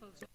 folks.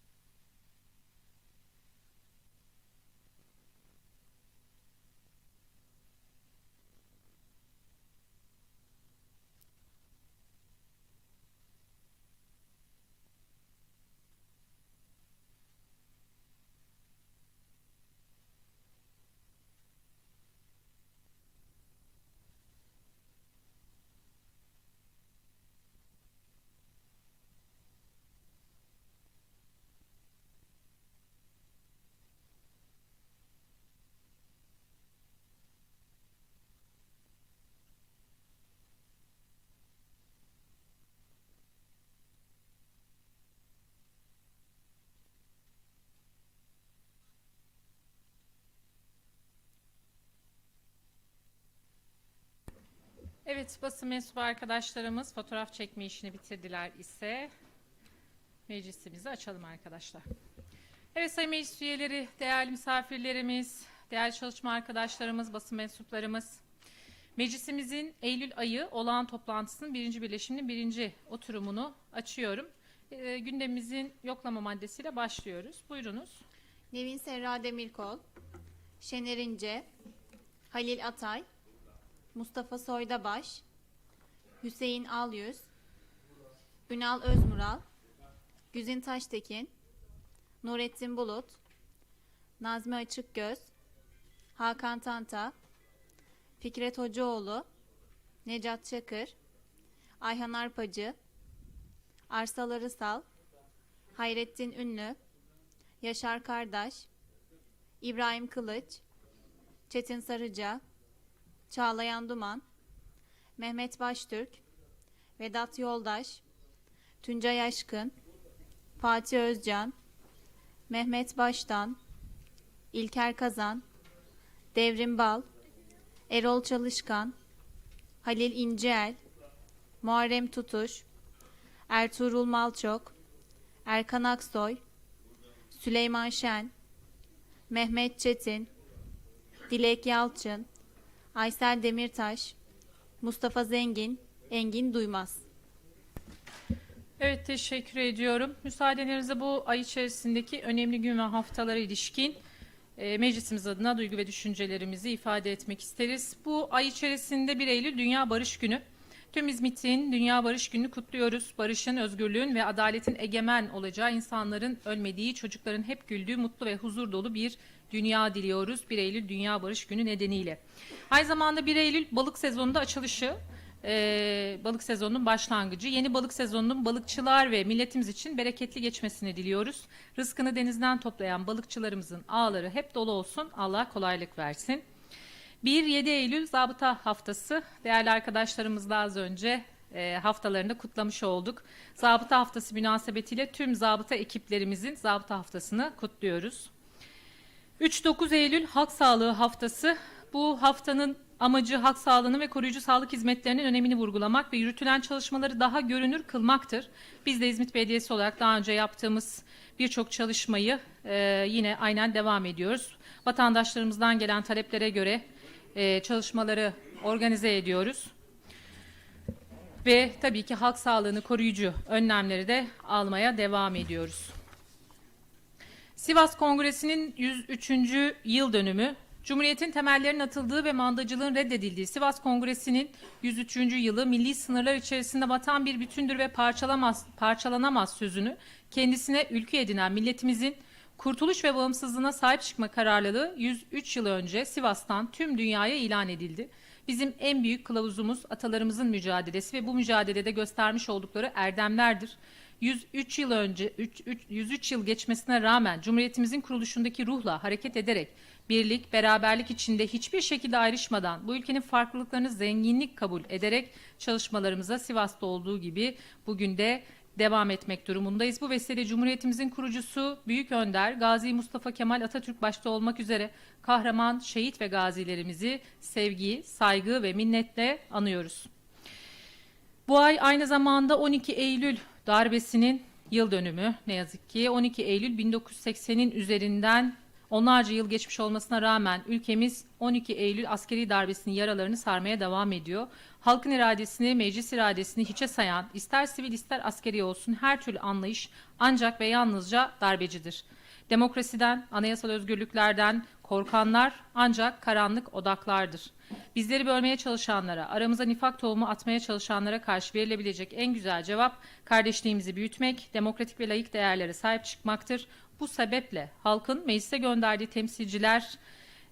Evet, basın mensubu arkadaşlarımız fotoğraf çekme işini bitirdiler ise meclisimizi açalım arkadaşlar. Evet sayın meclis üyeleri, değerli misafirlerimiz, değerli çalışma arkadaşlarımız, basın mensuplarımız. Meclisimizin Eylül ayı olağan toplantısının birinci birleşiminin birinci oturumunu açıyorum. Ee, gündemimizin yoklama maddesiyle başlıyoruz. Buyurunuz. Nevin Serra Demirkol, Şener İnce, Halil Atay, Mustafa Soydabaş, Hüseyin Alyüz, Ünal Özmural, Güzin Taştekin, Nurettin Bulut, Nazmi Açıkgöz, Hakan Tanta, Fikret Hocaoğlu, Necat Çakır, Ayhan Arpacı, Arsal Arısal, Hayrettin Ünlü, Yaşar Kardaş, İbrahim Kılıç, Çetin Sarıca, Çağlayan Duman, Mehmet Baştürk, Vedat Yoldaş, Tuncay Aşkın, Fatih Özcan, Mehmet Baştan, İlker Kazan, Devrim Bal, Erol Çalışkan, Halil İnceel, Muharrem Tutuş, Ertuğrul Malçok, Erkan Aksoy, Süleyman Şen, Mehmet Çetin, Dilek Yalçın, Aysel Demirtaş, Mustafa Zengin, Engin Duymaz. Evet teşekkür ediyorum. Müsaadenizle bu ay içerisindeki önemli gün ve haftalara ilişkin e, meclisimiz adına duygu ve düşüncelerimizi ifade etmek isteriz. Bu ay içerisinde 1 Eylül Dünya Barış Günü. Tüm İzmit'in Dünya Barış Günü'nü kutluyoruz. Barışın, özgürlüğün ve adaletin egemen olacağı, insanların ölmediği, çocukların hep güldüğü, mutlu ve huzur dolu bir dünya diliyoruz 1 Eylül Dünya Barış Günü nedeniyle. Aynı zamanda 1 Eylül balık sezonunda açılışı, e, balık sezonunun başlangıcı. Yeni balık sezonunun balıkçılar ve milletimiz için bereketli geçmesini diliyoruz. Rızkını denizden toplayan balıkçılarımızın ağları hep dolu olsun. Allah kolaylık versin. 1-7 Eylül Zabıta Haftası. Değerli arkadaşlarımızla az önce e, haftalarında kutlamış olduk. Zabıta Haftası münasebetiyle tüm zabıta ekiplerimizin Zabıta Haftası'nı kutluyoruz. 3-9 Eylül Halk Sağlığı Haftası. Bu haftanın amacı halk sağlığını ve koruyucu sağlık hizmetlerinin önemini vurgulamak ve yürütülen çalışmaları daha görünür kılmaktır. Biz de İzmit Belediyesi olarak daha önce yaptığımız birçok çalışmayı e, yine aynen devam ediyoruz. Vatandaşlarımızdan gelen taleplere göre e, çalışmaları organize ediyoruz. Ve tabii ki halk sağlığını koruyucu önlemleri de almaya devam ediyoruz. Sivas Kongresi'nin 103. yıl dönümü, Cumhuriyet'in temellerinin atıldığı ve mandacılığın reddedildiği Sivas Kongresi'nin 103. yılı milli sınırlar içerisinde vatan bir bütündür ve parçalamaz, parçalanamaz sözünü kendisine ülke edinen milletimizin kurtuluş ve bağımsızlığına sahip çıkma kararlılığı 103 yıl önce Sivas'tan tüm dünyaya ilan edildi. Bizim en büyük kılavuzumuz atalarımızın mücadelesi ve bu mücadelede göstermiş oldukları erdemlerdir. 103 yıl önce 3, 3, 103 yıl geçmesine rağmen Cumhuriyetimizin kuruluşundaki ruhla hareket ederek birlik, beraberlik içinde hiçbir şekilde ayrışmadan bu ülkenin farklılıklarını zenginlik kabul ederek çalışmalarımıza Sivas'ta olduğu gibi bugün de devam etmek durumundayız. Bu vesileyle Cumhuriyetimizin kurucusu Büyük Önder Gazi Mustafa Kemal Atatürk başta olmak üzere kahraman şehit ve gazilerimizi sevgi, saygı ve minnetle anıyoruz. Bu ay aynı zamanda 12 Eylül darbesinin yıl dönümü ne yazık ki 12 Eylül 1980'in üzerinden Onlarca yıl geçmiş olmasına rağmen ülkemiz 12 Eylül askeri darbesinin yaralarını sarmaya devam ediyor. Halkın iradesini, meclis iradesini hiçe sayan, ister sivil ister askeri olsun her türlü anlayış ancak ve yalnızca darbecidir. Demokrasiden, anayasal özgürlüklerden korkanlar ancak karanlık odaklardır. Bizleri bölmeye çalışanlara, aramıza nifak tohumu atmaya çalışanlara karşı verilebilecek en güzel cevap kardeşliğimizi büyütmek, demokratik ve layık değerlere sahip çıkmaktır. Bu sebeple halkın meclise gönderdiği temsilciler,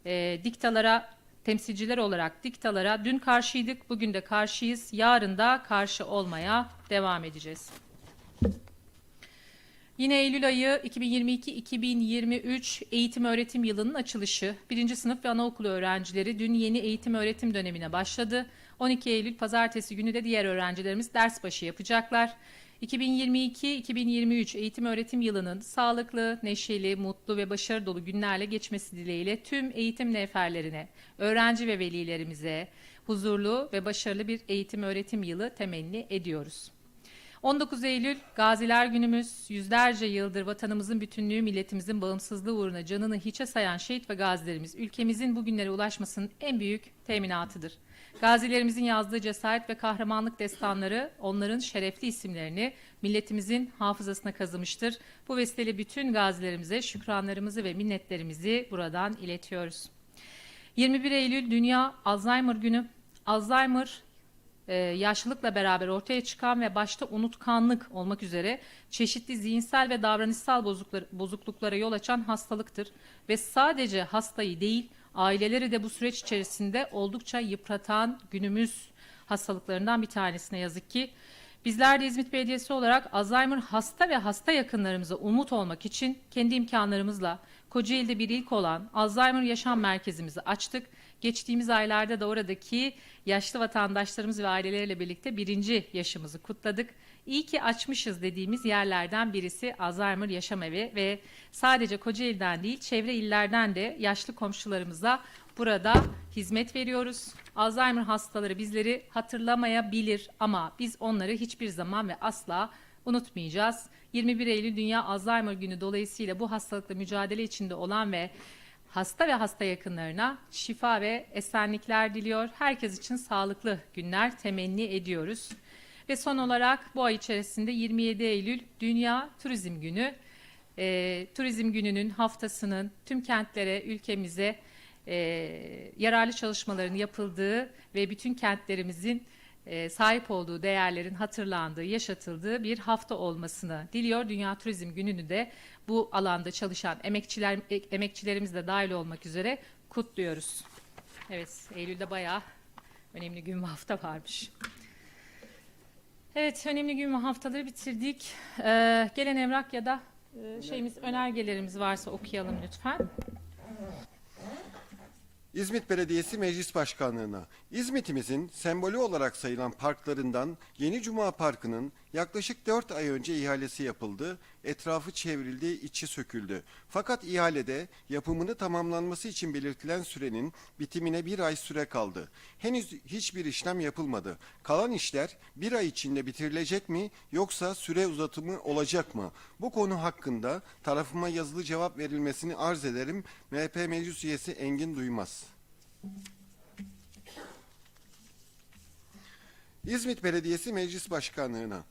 e, diktalara temsilciler olarak diktalara dün karşıydık, bugün de karşıyız, yarın da karşı olmaya devam edeceğiz. Yine Eylül ayı 2022-2023 eğitim öğretim yılının açılışı. Birinci sınıf ve anaokulu öğrencileri dün yeni eğitim öğretim dönemine başladı. 12 Eylül pazartesi günü de diğer öğrencilerimiz ders başı yapacaklar. 2022-2023 eğitim öğretim yılının sağlıklı, neşeli, mutlu ve başarı dolu günlerle geçmesi dileğiyle tüm eğitim neferlerine, öğrenci ve velilerimize huzurlu ve başarılı bir eğitim öğretim yılı temenni ediyoruz. 19 Eylül Gaziler Günümüz, yüzlerce yıldır vatanımızın bütünlüğü, milletimizin bağımsızlığı uğruna canını hiçe sayan şehit ve gazilerimiz ülkemizin bugünlere ulaşmasının en büyük teminatıdır. Gazilerimizin yazdığı cesaret ve kahramanlık destanları onların şerefli isimlerini milletimizin hafızasına kazımıştır. Bu vesileyle bütün gazilerimize şükranlarımızı ve minnetlerimizi buradan iletiyoruz. 21 Eylül Dünya Alzheimer Günü. Alzheimer e, yaşlılıkla beraber ortaya çıkan ve başta unutkanlık olmak üzere çeşitli zihinsel ve davranışsal bozukluklar- bozukluklara yol açan hastalıktır ve sadece hastayı değil aileleri de bu süreç içerisinde oldukça yıpratan günümüz hastalıklarından bir tanesine yazık ki. Bizler de İzmit Belediyesi olarak Alzheimer hasta ve hasta yakınlarımıza umut olmak için kendi imkanlarımızla Kocaeli'de bir ilk olan Alzheimer Yaşam Merkezimizi açtık. Geçtiğimiz aylarda da oradaki yaşlı vatandaşlarımız ve aileleriyle birlikte birinci yaşımızı kutladık. İyi ki açmışız dediğimiz yerlerden birisi Alzheimer Yaşam Evi ve sadece Kocaeli'den değil çevre illerden de yaşlı komşularımıza burada hizmet veriyoruz. Alzheimer hastaları bizleri hatırlamayabilir ama biz onları hiçbir zaman ve asla unutmayacağız. 21 Eylül Dünya Alzheimer Günü dolayısıyla bu hastalıkla mücadele içinde olan ve hasta ve hasta yakınlarına şifa ve esenlikler diliyor. Herkes için sağlıklı günler temenni ediyoruz. Ve son olarak bu ay içerisinde 27 Eylül Dünya Turizm Günü. Ee, Turizm Günü'nün haftasının tüm kentlere, ülkemize e, yararlı çalışmaların yapıldığı ve bütün kentlerimizin e, sahip olduğu değerlerin hatırlandığı, yaşatıldığı bir hafta olmasını diliyor. Dünya Turizm Günü'nü de bu alanda çalışan emekçiler e- emekçilerimiz de dahil olmak üzere kutluyoruz. Evet, Eylül'de bayağı önemli gün ve hafta varmış. Evet, önemli gün ve haftaları bitirdik. Ee, gelen evrak ya da e, şeyimiz önergelerimiz varsa okuyalım lütfen. İzmit Belediyesi Meclis Başkanlığı'na. İzmit'imizin sembolü olarak sayılan parklarından Yeni Cuma Parkı'nın yaklaşık 4 ay önce ihalesi yapıldı, etrafı çevrildi, içi söküldü. Fakat ihalede yapımını tamamlanması için belirtilen sürenin bitimine bir ay süre kaldı. Henüz hiçbir işlem yapılmadı. Kalan işler bir ay içinde bitirilecek mi yoksa süre uzatımı olacak mı? Bu konu hakkında tarafıma yazılı cevap verilmesini arz ederim. MHP Meclis Üyesi Engin Duymaz. İzmit Belediyesi Meclis Başkanlığı'na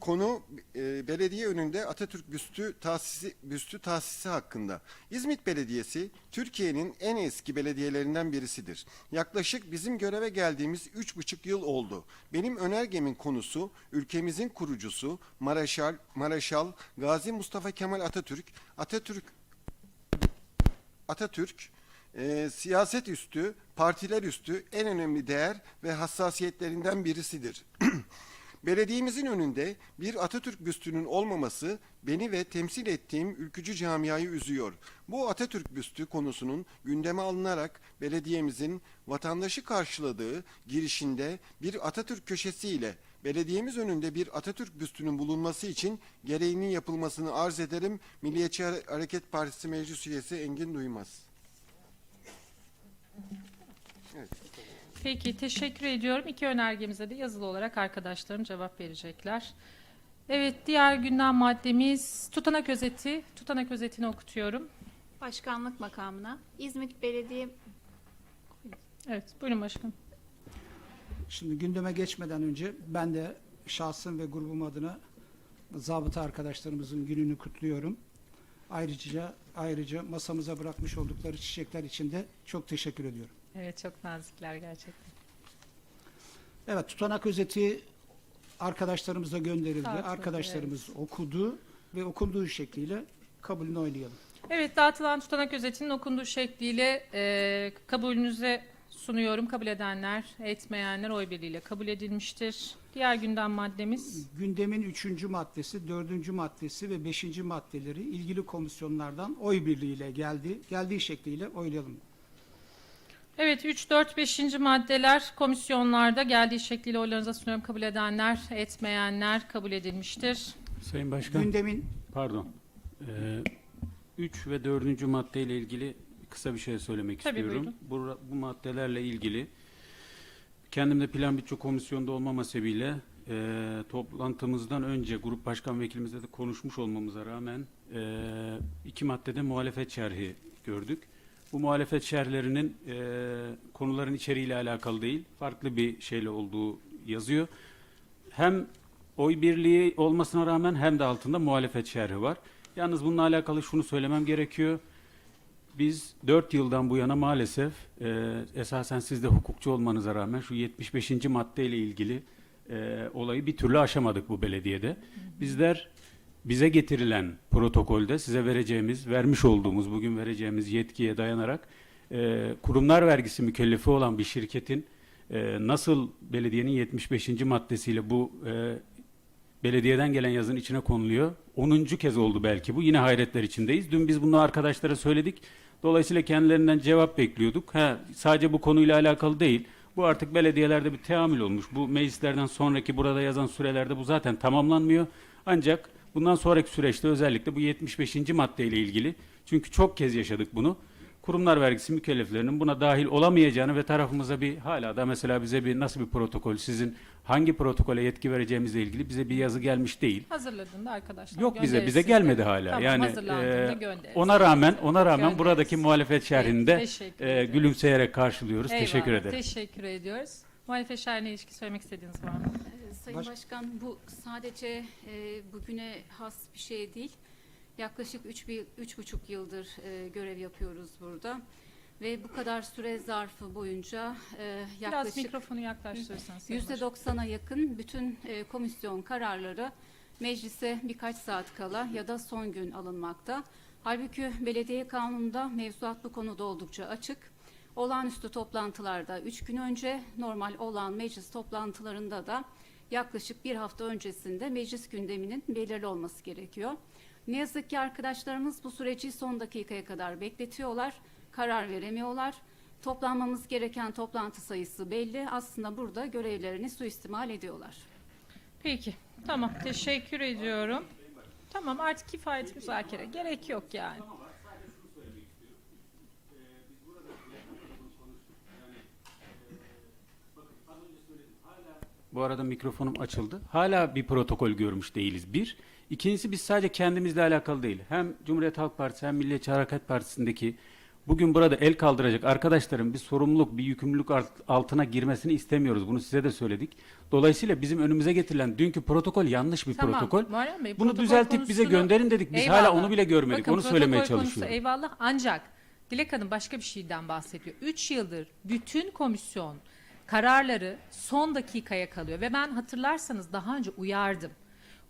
konu e, belediye önünde Atatürk büstü tahsisi büstü tahsisi hakkında. İzmit Belediyesi Türkiye'nin en eski belediyelerinden birisidir. Yaklaşık bizim göreve geldiğimiz üç buçuk yıl oldu. Benim önergemin konusu ülkemizin kurucusu Maraşal, Maraşal Gazi Mustafa Kemal Atatürk, Atatürk Atatürk e, siyaset üstü, partiler üstü en önemli değer ve hassasiyetlerinden birisidir. Belediyemizin önünde bir Atatürk büstünün olmaması beni ve temsil ettiğim ülkücü camiayı üzüyor. Bu Atatürk büstü konusunun gündeme alınarak belediyemizin vatandaşı karşıladığı girişinde bir Atatürk köşesiyle belediyemiz önünde bir Atatürk büstünün bulunması için gereğinin yapılmasını arz ederim. Milliyetçi Hareket Partisi Meclis Üyesi Engin Duymaz. Peki teşekkür ediyorum. İki önergemize de yazılı olarak arkadaşlarım cevap verecekler. Evet diğer gündem maddemiz tutanak özeti. Tutanak özetini okutuyorum. Başkanlık makamına İzmit Belediye Evet, buyurun başkanım. Şimdi gündeme geçmeden önce ben de şahsım ve grubum adına zabıta arkadaşlarımızın gününü kutluyorum. Ayrıca ayrıca masamıza bırakmış oldukları çiçekler için de çok teşekkür ediyorum. Evet, çok nazikler gerçekten. Evet, tutanak özeti arkadaşlarımıza gönderildi. Dağıtıldı, Arkadaşlarımız okudu ve okunduğu şekliyle kabulünü oylayalım. Evet, dağıtılan tutanak özetinin okunduğu şekliyle e, kabulünüze sunuyorum. Kabul edenler, etmeyenler oy birliğiyle kabul edilmiştir. Diğer gündem maddemiz Gündemin üçüncü maddesi, dördüncü maddesi ve beşinci maddeleri ilgili komisyonlardan oy birliğiyle geldi. Geldiği şekliyle oylayalım. Evet 3, 4, 5. maddeler komisyonlarda geldiği şekliyle oylarınıza sunuyorum. Kabul edenler, etmeyenler kabul edilmiştir. Sayın Başkan, Gündemin pardon. 3 ve 4. maddeyle ilgili kısa bir şey söylemek Tabii, istiyorum. Bu, bu maddelerle ilgili kendim de plan bütçe komisyonunda olmama sebebiyle e, toplantımızdan önce grup başkan vekilimizle de konuşmuş olmamıza rağmen e, iki maddede muhalefet şerhi gördük. Bu muhalefet şerhlerinin e, konuların içeriğiyle alakalı değil, farklı bir şeyle olduğu yazıyor. Hem oy birliği olmasına rağmen hem de altında muhalefet şerhi var. Yalnız bununla alakalı şunu söylemem gerekiyor. Biz 4 yıldan bu yana maalesef e, esasen siz de hukukçu olmanıza rağmen şu 75. maddeyle ilgili e, olayı bir türlü aşamadık bu belediyede. Bizler bize getirilen protokolde size vereceğimiz, vermiş olduğumuz, bugün vereceğimiz yetkiye dayanarak e, kurumlar vergisi mükellefi olan bir şirketin e, nasıl belediyenin 75. maddesiyle bu e, belediyeden gelen yazın içine konuluyor. 10. kez oldu belki bu. Yine hayretler içindeyiz. Dün biz bunu arkadaşlara söyledik. Dolayısıyla kendilerinden cevap bekliyorduk. Ha, sadece bu konuyla alakalı değil. Bu artık belediyelerde bir teamül olmuş. Bu meclislerden sonraki burada yazan sürelerde bu zaten tamamlanmıyor. Ancak bundan sonraki süreçte özellikle bu 75. maddeyle ilgili çünkü çok kez yaşadık bunu. Kurumlar vergisi mükelleflerinin buna dahil olamayacağını ve tarafımıza bir hala da mesela bize bir nasıl bir protokol sizin hangi protokole yetki vereceğimizle ilgili bize bir yazı gelmiş değil. Hazırladığında arkadaşlar Yok bize bize gelmedi hala. Tamam, yani e, ona rağmen ona rağmen Göndeririz. buradaki muhalefet şerhinde e, gülümseyerek karşılıyoruz. Eyvallah, Teşekkür ederim. Teşekkür ediyoruz. Muhalefet şerhine ilişkin söylemek istediğiniz var mı? Sayın Baş- Başkan bu sadece e, bugüne has bir şey değil. Yaklaşık üç, bir, üç buçuk yıldır e, görev yapıyoruz burada. Ve bu kadar süre zarfı boyunca e, Biraz yaklaşık mikrofonu yaklaştırırsanız. Yüzde doksana yakın bütün e, komisyon kararları meclise birkaç saat kala ya da son gün alınmakta. Halbuki belediye kanununda mevzuat bu konuda oldukça açık. Olağanüstü toplantılarda üç gün önce, normal olan meclis toplantılarında da yaklaşık bir hafta öncesinde meclis gündeminin belirli olması gerekiyor. Ne yazık ki arkadaşlarımız bu süreci son dakikaya kadar bekletiyorlar, karar veremiyorlar. Toplanmamız gereken toplantı sayısı belli. Aslında burada görevlerini suistimal ediyorlar. Peki. Tamam. Teşekkür ediyorum. Tamam artık kifayet müzakere. Gerek yok yani. Bu arada mikrofonum açıldı. Hala bir protokol görmüş değiliz. Bir. İkincisi biz sadece kendimizle alakalı değil. Hem Cumhuriyet Halk Partisi hem Milliyetçi Hareket Partisi'ndeki bugün burada el kaldıracak arkadaşların bir sorumluluk, bir yükümlülük alt- altına girmesini istemiyoruz. Bunu size de söyledik. Dolayısıyla bizim önümüze getirilen dünkü protokol yanlış bir Tamam. protokol. Muharrem Bey, Bunu protokol düzeltip bize konusunu- gönderin dedik. Biz Eyvallah. hala onu bile görmedik. Bakın, onu söylemeye çalışıyorum. Eyvallah ancak Dilek Hanım başka bir şeyden bahsediyor. 3 yıldır bütün komisyon kararları son dakikaya kalıyor ve ben hatırlarsanız daha önce uyardım.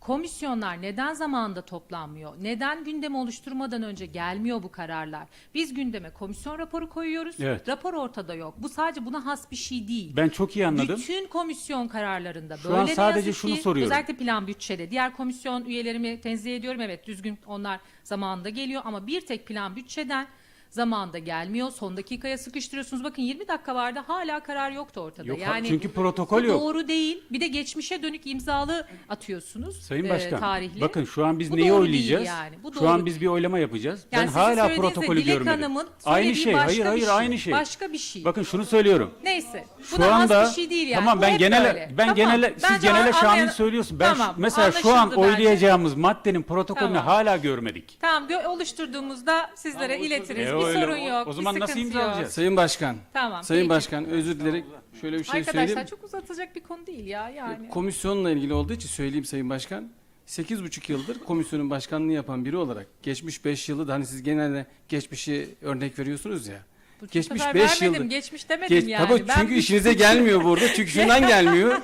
Komisyonlar neden zamanında toplanmıyor? Neden gündemi oluşturmadan önce gelmiyor bu kararlar? Biz gündeme komisyon raporu koyuyoruz. Evet. Rapor ortada yok. Bu sadece buna has bir şey değil. Ben çok iyi anladım. Bütün komisyon kararlarında Şu böyle an ne sadece yazık şunu ki, soruyorum. Özellikle plan bütçede. Diğer komisyon üyelerimi tenzih ediyorum. Evet düzgün onlar zamanında geliyor ama bir tek plan bütçeden Zamanında gelmiyor. Son dakikaya sıkıştırıyorsunuz. Bakın 20 dakika vardı hala karar yoktu ortada. Yok, yani çünkü protokol bu yok. doğru değil. Bir de geçmişe dönük imzalı atıyorsunuz. Sayın e, Başkan, tarihli. bakın şu an biz Bu neyi oylayacağız? yani. Bu Şu an biz bir oylama yapacağız. Yani ben hala protokolü Dilek görmedim. Hanım'ın Aynı şey, başka hayır hayır şey. aynı şey. Başka bir şey. Bakın şunu söylüyorum. Neyse. Bu Şu da anda az bir şey değil yani. tamam ben hep genele böyle. ben Tamam, genele siz bence genele şamil söylüyorsun. Ben şu- Tamam, mesela şu an bence. oylayacağımız maddenin protokolünü Tamam. hala görmedik. Tamam oluşturduğumuzda sizlere iletiriz. E, bir öyle. sorun yok. O zaman bir nasıl sıkıntı yok. Sayın Başkan, Tamam. Sayın peki. Başkan özür dilerim. Şöyle bir şey Arkadaşlar söyleyeyim. çok uzatılacak bir konu değil ya yani. Komisyonla ilgili olduğu için söyleyeyim Sayın Başkan. 8,5 yıldır komisyonun başkanlığını yapan biri olarak geçmiş 5 yılı da hani siz genelde geçmişi örnek veriyorsunuz ya. Bu geçmiş sefer beş vermedim, yıldır- Geçmiş demedim Geç, yani. tabii Ben çünkü bir- işinize gelmiyor burada. Çünkü şundan gelmiyor.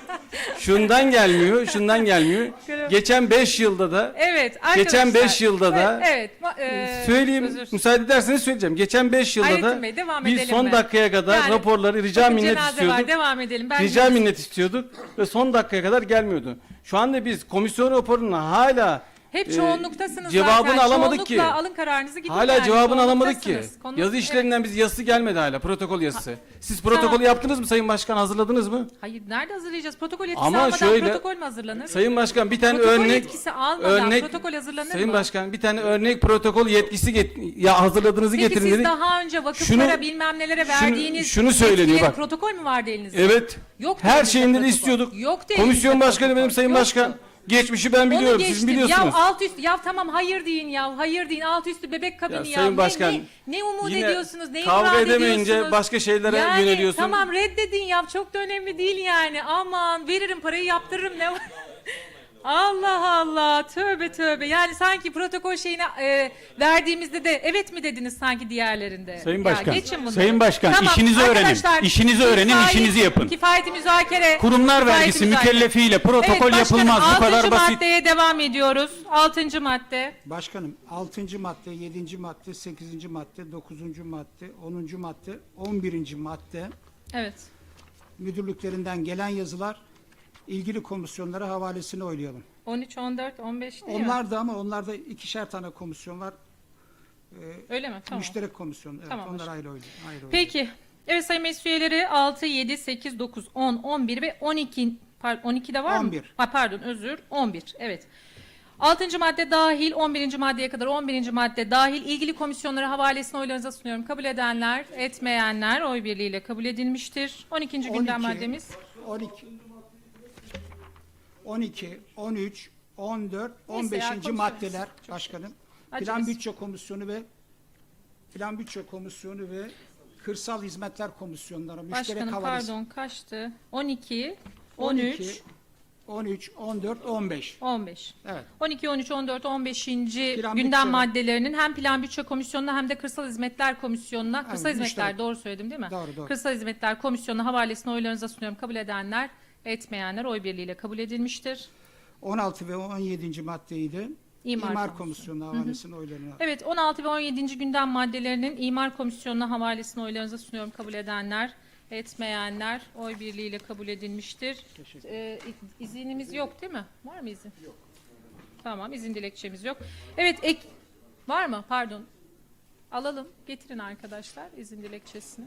Şundan gelmiyor, şundan gelmiyor. Geçen 5 yılda da Evet arkadaşlar. Geçen beş yılda da- Evet. ma- e, söyleyeyim, özür- müsaade ederseniz söyleyeceğim. Geçen 5 yılda da Bey, devam biz edelim son mi? dakikaya kadar Yani, raporları rica minnet istiyorduk. var devam edelim. Ben Rica minnet istiyorduk ve son dakikaya kadar gelmiyordu. Şu anda biz komisyon raporunu hala Hep e, çoğunluktasınız cevabını zaten. alamadık ki. Çoğunlukla alın kararınızı gidin hala yani. cevabını alamadık ki. Çoğunluktasınız. Konu- Yazı işlerinden biz yazısı gelmedi hala protokol yazısı. Siz protokolü Tamam. yaptınız mı Sayın Başkan hazırladınız mı? Hayır nerede hazırlayacağız? Protokol yetkisi Ama almadan şöyle- protokol mü hazırlanır? Sayın Başkan bir tane protokol örnek yetkisi almadan örnek protokol hazırlanır Sayın mı? Başkan bir tane örnek protokol yetkisi get- ya hazırladığınızı Peki getirin siz dedik. daha önce vakıflara Şunu- bilmem nelere şunu- verdiğiniz şunu söyleniyor yetkilerin bak. protokol mü vardı elinizde? Evet. Yok Her elinizde şeyinde de protokol. istiyorduk. Yok elinizde Komisyon başkanı protokol. benim Sayın Yoktu. Başkan. Geçmişi ben Onu biliyorum siz geçtim. biliyorsunuz. Ya alt üst ya tamam hayır deyin ya hayır deyin alt üstü bebek kabini ya. Sayın Ne- Başkan, ne, ne, umut Yine ediyorsunuz neyi kavga vaat edemeyince ediyorsunuz? başka şeylere yani, yöneliyorsun. Tamam reddedin ya çok da önemli değil yani aman veririm parayı yaptırırım ne var. Allah Allah tövbe tövbe yani sanki protokol şeyine e, verdiğimizde de evet mi dediniz sanki diğerlerinde? Sayın Ya Başkan, geçin bunları. Sayın Başkan, işinizi öğrenin. İşinizi öğrenin, kifayet- işinizi yapın. Kifayeti müzakere. Kurumlar kifayeti vergisi müzakere. mükellefiyle protokol evet, başkanım, yapılmaz. Bu kadar altıncı basit. maddeye devam ediyoruz. Altıncı madde. Başkanım 6. madde, 7. madde, 8. madde, 9. madde, 10. madde, 11. madde Evet. müdürlüklerinden gelen yazılar ilgili komisyonlara havalesini oylayalım. 13, 14, 15 değil mi? Onlar da ama onlarda ikişer tane komisyon var. Öyle mi? Tamam. Müşterek komisyon. Evet, Tamam, onlar ayrı oynuyor. Ayrı oynuyor. Peki. Evet sayın meclis üyeleri 6, 7, 8, 9, 10, 11 ve 12. Pardon 12'de var mı? 11. Ha, pardon özür 11. Evet. 6. madde dahil 11. maddeye kadar 11. madde dahil ilgili komisyonlara havalesini oylarınıza sunuyorum. Kabul edenler, etmeyenler oy birliğiyle kabul edilmiştir. 12. gündem 12, maddemiz. 12 12, 13, 14, Neyse 15. ya, konuşuruz. maddeler başkanım. Plan Acelesi. Bütçe Komisyonu ve Plan Bütçe Komisyonu ve Kırsal Hizmetler Komisyonları müşterek Başkanım havalesi. pardon kaçtı? 12, 13, 12, 13, 14, 15. 15. Evet. 12, 13, 14, 15. Plan gündem bütçe- maddelerinin hem Plan Bütçe Komisyonu'na hem de Kırsal Hizmetler Komisyonu'na, Kırsal Hizmetler müşterek. doğru söyledim değil mi? Doğru, doğru. Kırsal Hizmetler Komisyonu'na havalesini oylarınıza sunuyorum. Kabul edenler, etmeyenler oy birliğiyle kabul edilmiştir. 16 ve 17. maddeyi de İmar İmar, Komisyonu. Komisyonu havalesini oylarına. Evet 16 ve 17. gündem maddelerinin İmar Komisyonu'na havalesini oylarınıza sunuyorum. Kabul edenler, etmeyenler oy birliğiyle kabul edilmiştir. Ee, izinimiz yok değil mi? Var mı izin? Yok. Tamam izin dilekçemiz yok. Evet ek var mı? Pardon. Alalım. Getirin arkadaşlar izin dilekçesini.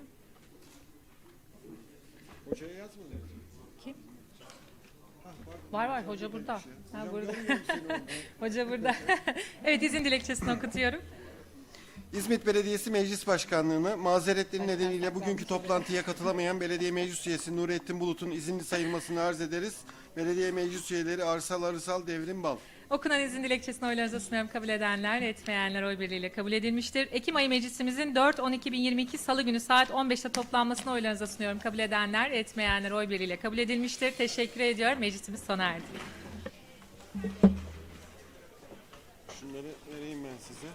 Hocaya yazmadınız. Var var hoca burada. Ha, burada. hoca burada. evet izin dilekçesini okutuyorum. İzmit Belediyesi Meclis Başkanlığı'nı mazeretleri nedeniyle bugünkü toplantıya katılamayan belediye meclis üyesi Nurettin Bulut'un izinli sayılmasını arz ederiz. Belediye meclis üyeleri Arsal Arısal Devrim Bal. Okunan izin dilekçesini oylarınıza sunuyorum. Kabul edenler, etmeyenler oy birliğiyle kabul edilmiştir. Ekim ayı meclisimizin 4-10-2022 Salı günü saat 15'te toplanmasını oylarınıza sunuyorum. Kabul edenler, etmeyenler oy birliğiyle kabul edilmiştir. Teşekkür ediyorum. Meclisimiz sona erdi. Şunları vereyim ben size.